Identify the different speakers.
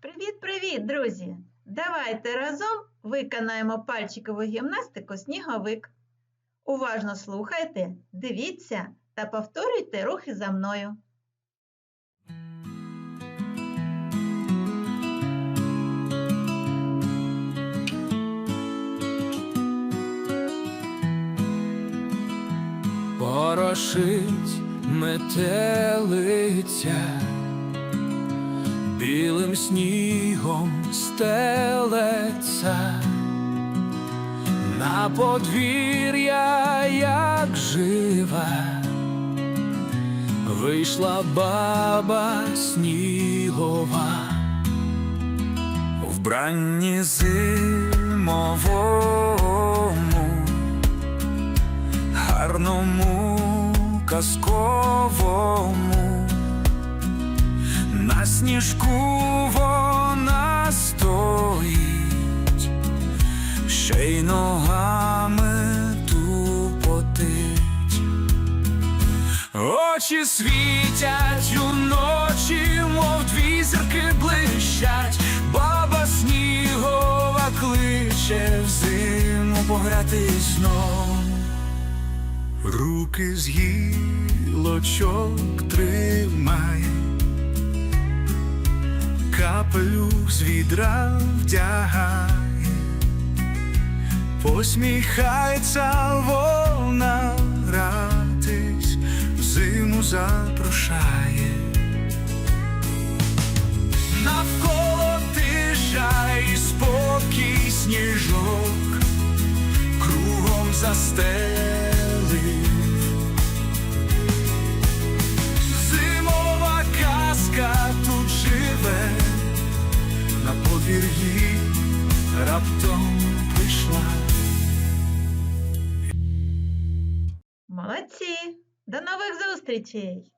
Speaker 1: Привіт-привіт, друзі! Давайте разом виконаємо пальчикову гімнастику сніговик. Уважно слухайте, дивіться та повторюйте рухи за мною.
Speaker 2: Порошить метелиця, білим снігом стелеться, на подвір'я, як жива, вийшла баба снігова, вбранні зимовому гарному казковому, сніжку вона стоїть, ще й ногами тупотить, очі світять уночі, мов дві зірки блищать, баба снігова кличе взиму погратись знов. Руки з гілочок тримає, з відра вдягає, посміхається вона гратись, зиму запрошає. Навколо тиша і спокій сніжок кругом застелив. Раптом прийшла.
Speaker 1: Молодці! До нових зустрічей!